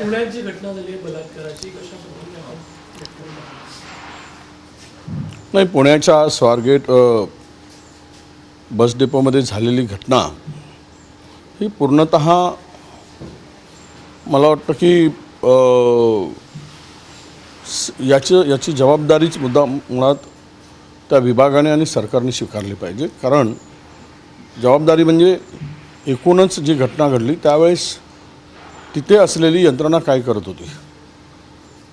पुण्यात जी घटना झाली आहे बलात्काराची. कशा पद्धतीने नाही पुण्याच्या स्वारगेट बस डेपोमध्ये झालेली घटना ही पूर्णत मला वाटतं की याची याचं याची जबाबदारीच मुद्दा मुळात त्या विभागाने आणि सरकारने स्वीकारली पाहिजे. कारण जबाबदारी म्हणजे एकूणच जी घटना घडली त्यावेळेस तिथे असलेली यंत्रणा काय करत होती?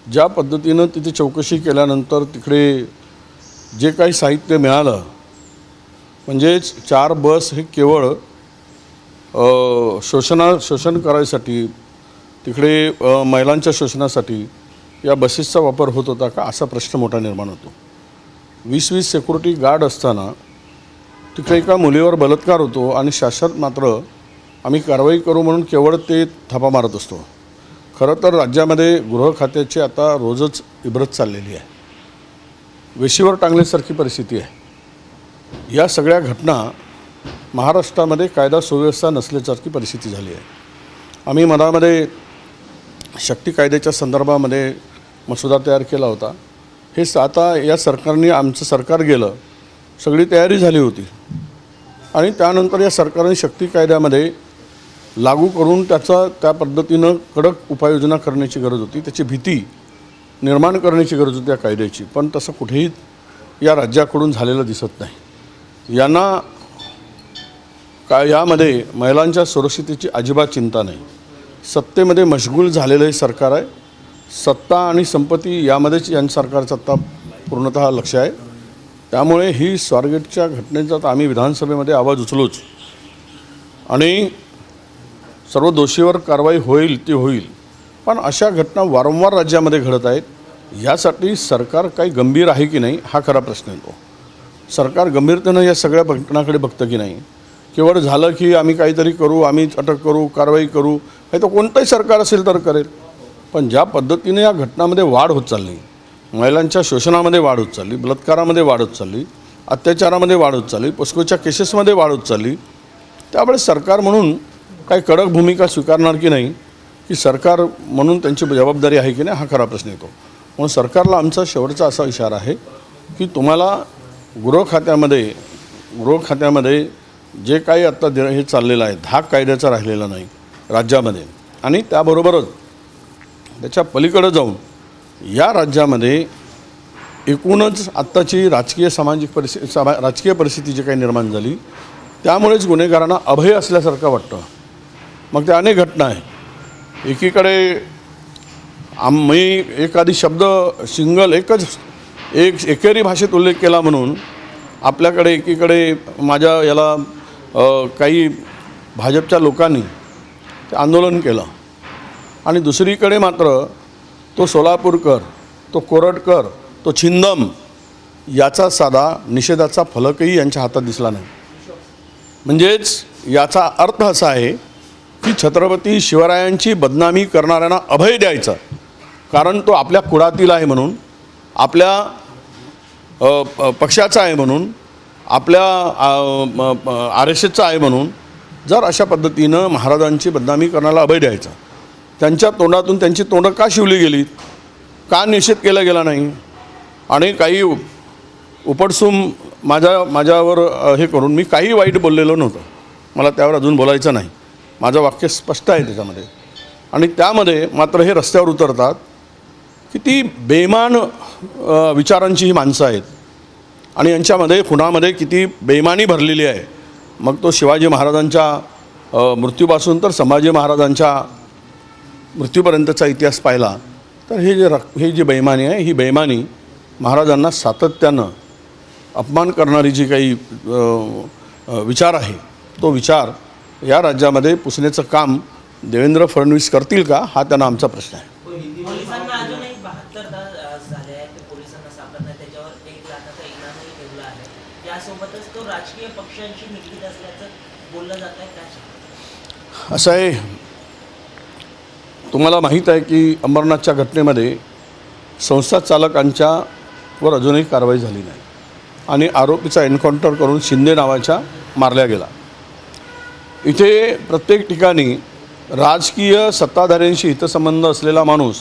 ज्या पद्धतीनं तिथे चौकशी केल्यानंतर तिकडे जे काही साहित्य मिळालं म्हणजेच चार बस हे केवळ शोषणा शोषण करायसाठी तिकडे महिलांच्या शोषणासाठी या बसेसचा वापर होत होता का? असा प्रश्न मोठा निर्माण होतो. वीस वीस सिक्युरिटी गार्ड असताना तिकडे एका मुलीवर बलात्कार होतो आणि शाश्वत मात्र आम्ही कारवाई करू म्हणून केवळ ते थापा मारत असतो. खरं तर राज्यामध्ये गृह खात्याची आता रोजच इब्रत चाललेली आहे. वेशीवर टांगल्यासारखी परिस्थिती आहे. या सगळ्या घटना महाराष्ट्रामध्ये कायदा सुव्यवस्था नसल्यासारखी परिस्थिती झाली आहे. आम्ही मनामध्ये शक्ती कायद्याच्या संदर्भामध्ये मसुदा तयार केला होता. हे आता या सरकारने आमचं सरकार गेलं सगळी तयारी झाली होती. आणि त्यानंतर या सरकारने शक्ती कायद्यामध्ये लागू करून त्याचा त्या पद्धतीनं कडक उपाययोजना करण्याची गरज होती. त्याची भीती निर्माण करण्याची गरज होती त्या कायद्याची. पण तसं कुठेही या राज्याकडून झालेलं दिसत नाही. यांना का यामध्ये महिलांच्या सुरक्षितेची अजिबात चिंता नाही. सत्तेमध्ये मशगूल झालेलं हे सरकार आहे. सत्ता आणि संपत्ती यामध्येच या सरकारचा आत्ता पूर्णतः लक्ष आहे. त्यामुळे ही स्वारगेटच्या घटनेचा तर आम्ही विधानसभेमध्ये आवाज उचलूच. आणि सर्व दोषीवर कारवाई होईल ती होईल. पण अशा घटना वारंवार राज्यामध्ये घडत आहेत यासाठी सरकार काही गंभीर आहे की नाही हा खरा प्रश्न येतो सरकार गंभीरतेनं या सगळ्या घटनाकडे बघतं की नाही? केवळ झालं की आम्ही काहीतरी करू आम्ही अटक करू कारवाई करू हे तर कोणतंही सरकार असेल तर करेल. पण ज्या पद्धतीने या घटनामध्ये वाढ होत चालली महिलांच्या शोषणामध्ये वाढ होत चालली बलात्कारामध्ये वाढ होत चालली अत्याचारामध्ये वाढ होत चालली पोस्कोच्या केसेसमध्ये वाढ होत चालली त्यामुळे सरकार म्हणून काही कडक भूमिका स्वीकारणार की नाही की सरकार म्हणून त्यांची जबाबदारी आहे की नाही हा खरा प्रश्न येतो. म्हणून सरकारला आमचा शेवटचा असा इशारा आहे की तुम्हाला गृह खात्यामध्ये गृह खात्यामध्ये जे काही आत्ता दि हे चाललेलं आहे धाक कायद्याचा राहिलेला नाही राज्यामध्ये. आणि त्याबरोबरच त्याच्या पलीकडं जाऊन या राज्यामध्ये एकूणच आत्ताची राजकीय सामाजिक परिस्थिती सामा राजकीय परिस्थिती जी काही निर्माण झाली त्यामुळेच गुन्हेगारांना अभय असल्यासारखं वाटतं. मग त्या अनेक घटना आहे एकीकडे मी एखादी शब्द सिंगल एकच एक एकेरी भाषेत उल्लेख केला म्हणून आपल्याकडे एकीकडे माझ्या याला काही भाजपच्या लोकांनी ते आंदोलन केलं. आणि दुसरीकडे मात्र तो सोलापूरकर तो कोरटकर तो छिंदम याचा साधा निषेधाचा फलकही यांच्या हातात दिसला नाही. म्हणजेच याचा अर्थ असा आहे की छत्रपती शिवरायांची बदनामी करणाऱ्यांना अभय द्यायचा. कारण तो आपल्या कुळातील आहे म्हणून आपल्या प- पक्षाचा आहे म्हणून आपल्या आर एस एसचा आहे म्हणून जर अशा पद्धतीनं महाराजांची बदनामी करण्याला अभय द्यायचा त्यांच्या तोंडातून त्यांची तोंडं का शिवली गेली का निषेध केला गेला नाही? आणि काही उपटसूम माझ्या माझ्यावर हे करून मी काही वाईट बोललेलो नव्हतं. मला त्यावर अजून बोलायचं नाही. माझं वाक्य स्पष्ट आहे त्याच्यामध्ये. आणि त्यामध्ये मात्र हे रस्त्यावर उतरतात की ती बेमान विचारांची ही माणसं आहेत. आणि यांच्यामध्ये खुणामध्ये किती बेमानी भरलेली आहे. मग तो शिवाजी महाराजांच्या मृत्यूपासून तर संभाजी महाराजांच्या मृत्यूपर्यंतचा इतिहास पाहिला तर हे जे रक हे जी बेमानी आहे ही बेमानी महाराजांना सातत्यानं अपमान करणारी जी काही विचार आहे तो विचार या राज्यामध्ये पुसण्याचं काम देवेंद्र फडणवीस करतील का? हा त्यांना आमचा प्रश्न आहे. पोलिसांना अजूनही बहात्तर तास झाले आहेत. ते पोलिसांना सापडत नाही त्याच्यावर एक लाखाचा इनामही ठेवला आहे. यासोबतच तो राजकीय पक्षांशी निगडीत असल्याचं बोललं जात आहे. काय असं आहे तुम्हाला माहीत आहे की अंबरनाथच्या घटनेमध्ये संस्था चालकांच्या वर अजूनही कारवाई झाली नाही. आणि आरोपीचा एन्काउंटर करून शिंदे नावाच्या मारल्या गेला. इथे प्रत्येक ठिकाणी राजकीय सत्ताधाऱ्यांशी हितसंबंध असलेला माणूस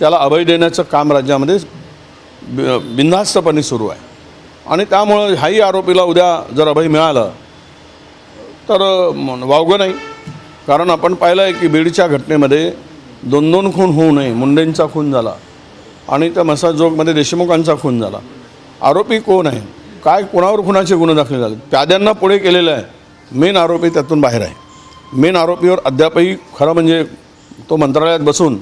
त्याला अभय देण्याचं काम राज्यामध्ये बि- बिनधास्तपणे सुरू आहे. आणि त्यामुळं ह्याही आरोपीला उद्या जर अभय मिळालं तर वावगं नाही. कारण आपण पाहिलं आहे की बीडच्या घटनेमध्ये दोन दोन खून होऊ नये मुंडेंचा खून झाला आणि त्या मसाजोगमध्ये देशमुखांचा खून झाला. आरोपी कोण आहे? काय कोणावर खुनाचे गुन्हे दाखल झाले? प्याद्यांना पुढे केलेलं आहे. मेन आरोपी त्यातून बाहेर आहे. मेन आरोपीवर अद्यापही खरं म्हणजे तो मंत्रालयात बसून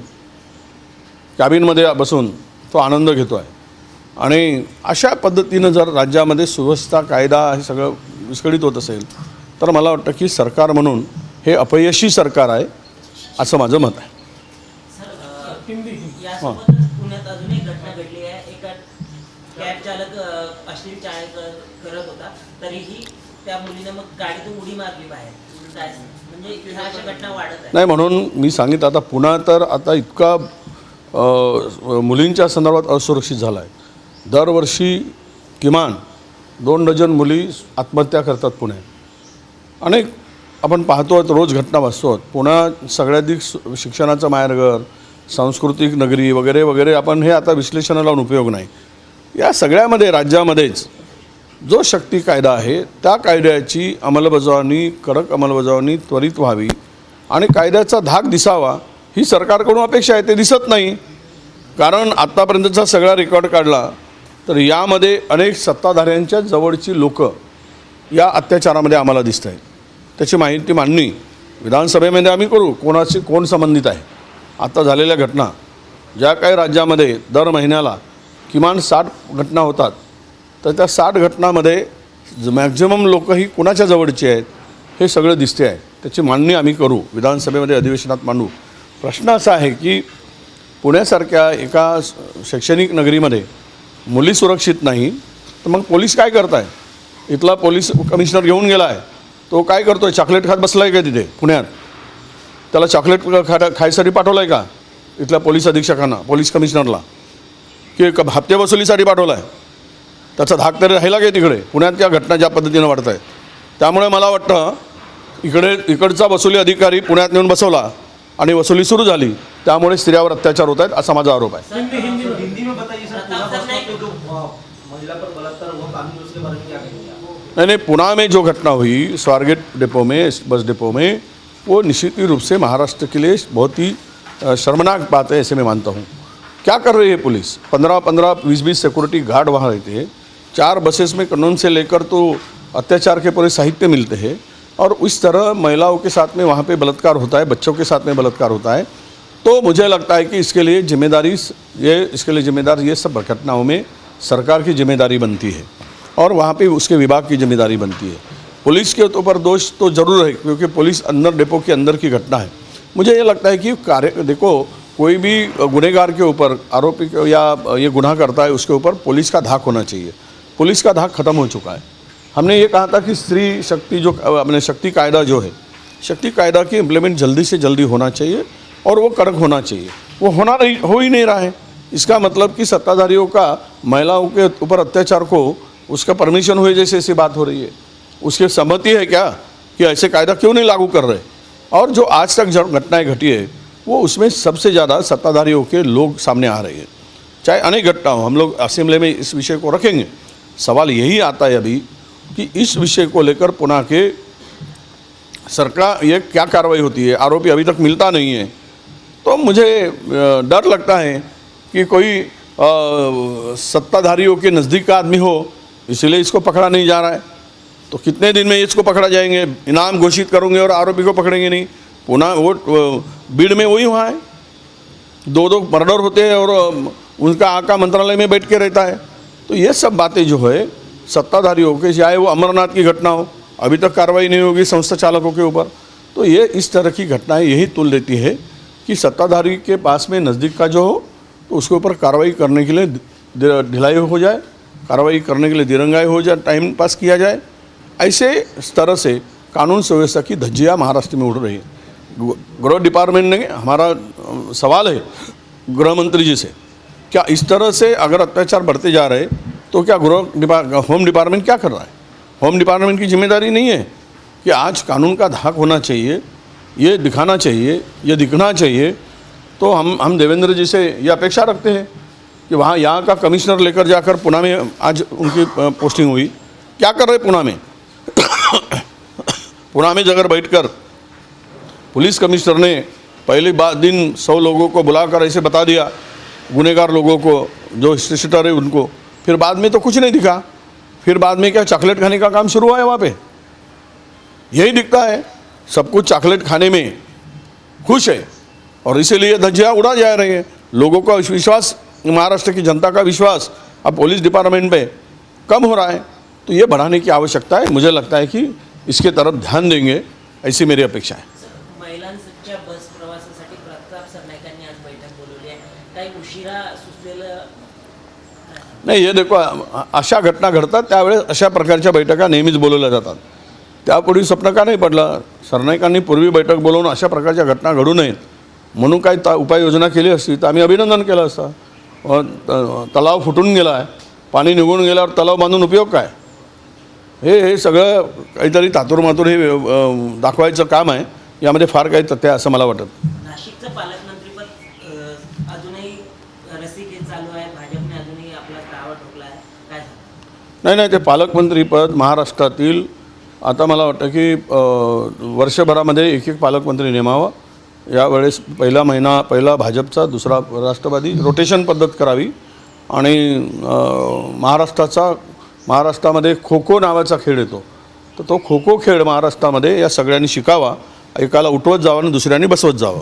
कॅबिनमध्ये बसून तो आनंद घेतो आहे. आणि अशा पद्धतीनं जर राज्यामध्ये सुव्यवस्था कायदा हे सगळं विस्कळीत होत असेल तर मला वाटतं की सरकार म्हणून हे अपयशी सरकार आहे असं माझं मत आहे. होता. तरीही त्या मुलीने मग गाडीतून उडी मारली बाहेर. काय? म्हणजे ह्या अशा घटना वाढत आहे. नाही म्हणून मी सांगितलं आता पुन्हा तर आता इतका अ, मुलींच्या संदर्भात असुरक्षित झाला आहे दरवर्षी किमान दोन डझन मुली आत्महत्या करतात पुण्यात अनेक आपण पाहतो आहोत रोज घटना वाचतो आहोत पुन्हा सगळ्याधिक सु- शिक्षणाचं माहेरघर सांस्कृतिक नगरी वगैरे वगैरे आपण हे आता विश्लेषणाला लावून उपयोग नाही. या सगळ्यामध्ये राज्यामध्येच जो शक्ती कायदा आहे त्या कायद्याची अंमलबजावणी कडक अंमलबजावणी त्वरित व्हावी आणि कायद्याचा धाक दिसावा ही सरकारकडून अपेक्षा आहे ते दिसत नाही. कारण आत्तापर्यंतचा सगळा रेकॉर्ड काढला तर यामध्ये अनेक सत्ताधाऱ्यांच्या जवळची लोकं या अत्याचारामध्ये आम्हाला दिसत आहेत. त्याची माहिती मांडणी विधानसभेमध्ये आम्ही करू कोणाशी कोण संबंधित आहे? आता झालेल्या घटना ज्या काही राज्यामध्ये दर महिन्याला किमान साठ घटना होतात तर त्या साठ घटनामध्ये मॅक्झिमम लोक ही कुणाच्या जवळची आहेत हे सगळं दिसते आहे. त्याची मांडणी आम्ही करू विधानसभेमध्ये अधिवेशनात मांडू. प्रश्न असा आहे की पुण्यासारख्या एका शैक्षणिक नगरीमध्ये मुली सुरक्षित नाही तर मग पोलीस काय करत आहे इथला पोलीस कमिशनर घेऊन गेला आहे तो काय करतो आहे चॉकलेट खात बसला आहे का तिथे पुण्यात? त्याला चॉकलेट खा खायसाठी पाठवलं आहे का? इथल्या पोलीस अधीक्षकांना पोलीस कमिशनरला? की हप्ते वसुलीसाठी पाठवला आहे त्याचा धाक तरी राहिला काय तिकडे? पुण्यात त्या घटना ज्या पद्धतीनं वाढत आहेत त्यामुळे मला वाटतं इकडे इकडचा वसुली अधिकारी पुण्यात नेऊन बसवला आणि वसुली सुरू झाली त्यामुळे स्त्रियावर अत्याचार होत आहेत असा माझा आरोप आहे? नहीं नहीं पुणे में जो घटना हुई स्वारगेट डिपो में बस डिपो में वो निश्चित रूप से महाराष्ट्र के लिए बहुत ही शर्मनाक बात है ऐसे मैं मानता हूँ। क्या कर रही है पुलिस? पंद्रह पंद्रह बीस बीस सिक्योरिटी गार्ड वहाँ रहते हैं। चार बसेस में कानून से लेकर तो अत्याचार के पूरे साहित्य मिलते हैं। और उस तरह महिलाओं के साथ में वहाँ पे बलात्कार होता है, बच्चों के साथ में बलात्कार होता है। तो मुझे लगता है कि इसके लिए ज़िम्मेदारी ये, इसके लिए जिम्मेदार ये सब घटनाओं में सरकार की ज़िम्मेदारी बनती है। और वहाँ पे उसके विभाग की ज़िम्मेदारी बनती है। पुलिस के ऊपर दोष तो ज़रूर है, क्योंकि पुलिस अंदर, डिपो के अंदर की घटना है। मुझे ये लगता है कि कार्य, देखो, कोई भी गुनहगार के ऊपर, आरोपी या ये गुनाह करता है, उसके ऊपर पुलिस का धाक होना चाहिए। पुलिस का धाक खत्म हो चुका है। हमने ये कहा था कि स्त्री शक्ति जो अपने शक्ति कायदा जो है, शक्ति कायदा की इम्प्लीमेंट जल्दी से जल्दी होना चाहिए और वो कड़क होना चाहिए। वो होना नहीं, हो ही नहीं रहा है। इसका मतलब कि सत्ताधारियों का, महिलाओं के ऊपर अत्याचार को उसका परमिशन हुए जैसे ऐसी बात हो रही है। उसकी सहमति है क्या कि ऐसे कायदा क्यों नहीं लागू कर रहे? और जो आज तक घटनाएँ घटी है, वो उसमें सबसे ज़्यादा सत्ताधारियों के लोग सामने आ रहे हैं। चाहे अनेक घटना हो हम लोग असेंबली में इस विषय को रखेंगे। सवाल यही आता है अभी कि इस विषय को लेकर पुनः के सरकार ये क्या कार्रवाई होती है? आरोपी अभी तक मिलता नहीं है। तो मुझे डर लगता है कि कोई सत्ताधारियों के नज़दीक का आदमी हो, इसलिए इसको पकड़ा नहीं जा रहा है। तो कितने दिन में इसको पकड़ा जाएँगे? इनाम घोषित करोगे और आरोपी को पकड़ेंगे नहीं। पुनः वो भीड़ में वही हुआ है। दो दो मर्डर होते हैं और उनका आका मंत्रालय में बैठ के रहता है। तो ये सब बातें जो है सत्ताधारियों के चाहे वो अमरनाथ की घटना हो, अभी तक कार्रवाई नहीं होगी संस्था चालकों के ऊपर। तो ये इस तरह की घटनाएँ यही तुल देती है कि सत्ताधारी के पास में नज़दीक का जो हो तो उसके ऊपर कार्रवाई करने के लिए ढिलाई हो जाए, कार्रवाई करने के लिए दिरंगाई हो जाए, टाइम पास किया जाए। ऐसे तरह से कानून सुव्यवस्था की धज्जियाँ महाराष्ट्र में उड़ रही है। गृह डिपार्टमेंट ने, हमारा सवाल है गृह मंत्री जी से। क्या इस तरह से अगर अत्याचार बढ़ते जा रहे तो क्या गृह होम डिपार्टमेंट क्या कर रहा है? होम डिपार्टमेंट की ज़िम्मेदारी नहीं है कि आज कानून का धाक होना चाहिए, ये दिखाना चाहिए, ये दिखना चाहिए तो हम हम देवेंद्र जी से ये अपेक्षा रखते हैं कि वहाँ यहाँ का कमिश्नर लेकर जाकर पुणे में आज उनकी पोस्टिंग हुई। क्या कर रहे पुणे में? पुणे में जगह बैठकर पुलिस कमिश्नर ने पहले दिन सौ लोगों को बुलाकर ऐसे बता दिया गुनेगार लोगों को, जो हिस्ट्रीटर है उनको। फिर बाद में तो कुछ नहीं दिखा। फिर बाद में क्या चॉकलेट खाने का काम शुरू हुआ है वहाँ पे? यही दिखता है। सब कुछ चॉकलेट खाने में खुश है। और इसीलिए धज्जियाँ उड़ा जा रही है। लोगों का विश्वास, महाराष्ट्र की जनता का विश्वास, अब पुलिस डिपार्टमेंट पे कम हो रहा है। तो ये बढ़ाने की आवश्यकता है। मुझे लगता है कि इसके तरफ़ ध्यान देंगे, ऐसी मेरी अपेक्षा है। सुचलेलं नाही हे देखो अशा घटना घडतात त्यावेळेस अशा प्रकारच्या बैठका नेहमीच बोलवल्या जातात. त्यापूर्वी स्वप्न का नाही पडलं? सरनाईकांनी पूर्वी बैठक बोलवून अशा प्रकारच्या घटना घडू नयेत. म्हणून काही ता उपाययोजना केली असती तर आम्ही अभिनंदन केलं असतं. तलाव फुटून गेला आहे पाणी निघून गेल्यावर तलाव बांधून उपयोग काय? हे हे सगळं काहीतरी तातूरमातूर हे दाखवायचं काम आहे. यामध्ये फार काही तथ्य आहे असं मला वाटतं नाशिकचं पालकमंत्रीपद अं, अजूनही रस्सीखेच चालू आहे भाजपने अजूनही आपला ठोकला आहे काय नाही नाही ते पालकमंत्रीपद महाराष्ट्रातील आता मला वाटतं की वर्षभरामध्ये एक एक पालकमंत्री नेमावा. यावेळेस पहिला महिना पहिला भाजपचा दुसरा राष्ट्रवादी. रोटेशन पद्धत करावी. आणि महाराष्ट्राचा महाराष्ट्रामध्ये खो खो नावाचा खेळ येतो. तर तो खो खो खेळ महाराष्ट्रामध्ये या सगळ्यांनी शिकावा. एकाला उठवत जावं आणि दुसऱ्यांनी बसवत जावं.